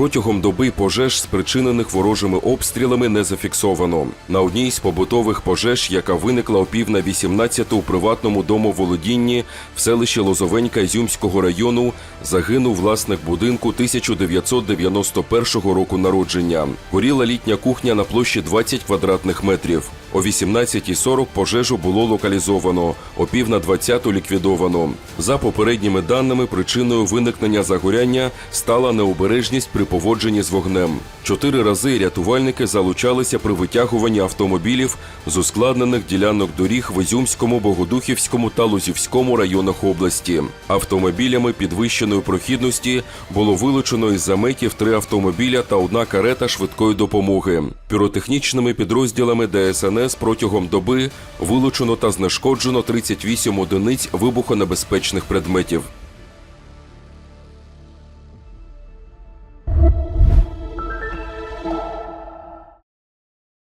Протягом доби пожеж, спричинених ворожими обстрілами, не зафіксовано. На одній з побутових пожеж, яка виникла о пів на 18 у приватному домоволодінні в селищі Лозовенька Ізюмського району, загинув власник будинку 1991 року народження. Горіла літня кухня на площі 20 квадратних метрів. О 18.40 пожежу було локалізовано, о пів на 20 ліквідовано. За попередніми даними, причиною виникнення загоряння стала необережність при поводженні з вогнем. Чотири рази рятувальники залучалися при витягуванні автомобілів з ускладнених ділянок доріг в Ізюмському, Богодухівському та Лузівському районах області. Автомобілями підвищеної прохідності було вилучено із заметів три автомобіля та одна карета швидкої допомоги. Піротехнічними підрозділами ДСНС протягом доби вилучено та знешкоджено 38 одиниць вибухонебезпечних предметів.